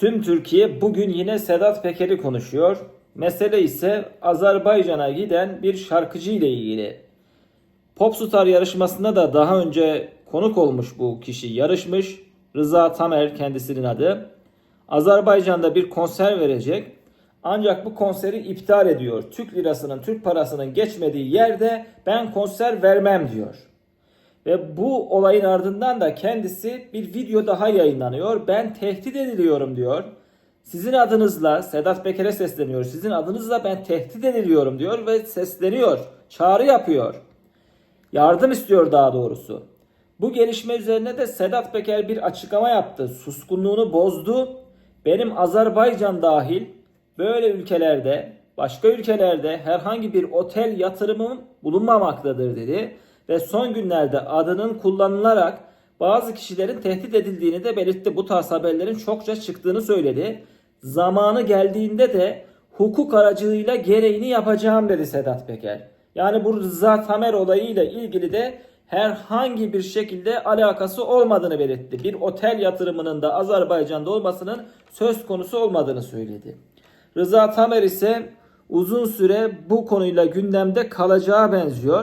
Tüm Türkiye bugün yine Sedat Peker'i konuşuyor. Mesele ise Azerbaycan'a giden bir şarkıcı ile ilgili. Popstar yarışmasında da daha önce konuk olmuş bu kişi yarışmış. Rıza Tamer kendisinin adı. Azerbaycan'da bir konser verecek. Ancak bu konseri iptal ediyor. Türk lirasının, Türk parasının geçmediği yerde ben konser vermem diyor. Ve bu olayın ardından da kendisi bir video daha yayınlanıyor. Ben tehdit ediliyorum diyor. Sizin adınızla Sedat Peker'e sesleniyor. Sizin adınızla ben tehdit ediliyorum diyor ve sesleniyor. Çağrı yapıyor. Yardım istiyor daha doğrusu. Bu gelişme üzerine de Sedat Peker bir açıklama yaptı. Suskunluğunu bozdu. Benim Azerbaycan dahil böyle ülkelerde, başka ülkelerde herhangi bir otel yatırımım bulunmamaktadır dedi. Ve son günlerde adının kullanılarak bazı kişilerin tehdit edildiğini de belirtti. Bu tarz haberlerin çokça çıktığını söyledi. Zamanı geldiğinde de hukuk aracılığıyla gereğini yapacağım dedi Sedat Peker. Yani bu Rıza Tamer olayıyla ilgili de herhangi bir şekilde alakası olmadığını belirtti. Bir otel yatırımının da Azerbaycan'da olmasının söz konusu olmadığını söyledi. Rıza Tamer ise uzun süre bu konuyla gündemde kalacağı benziyor.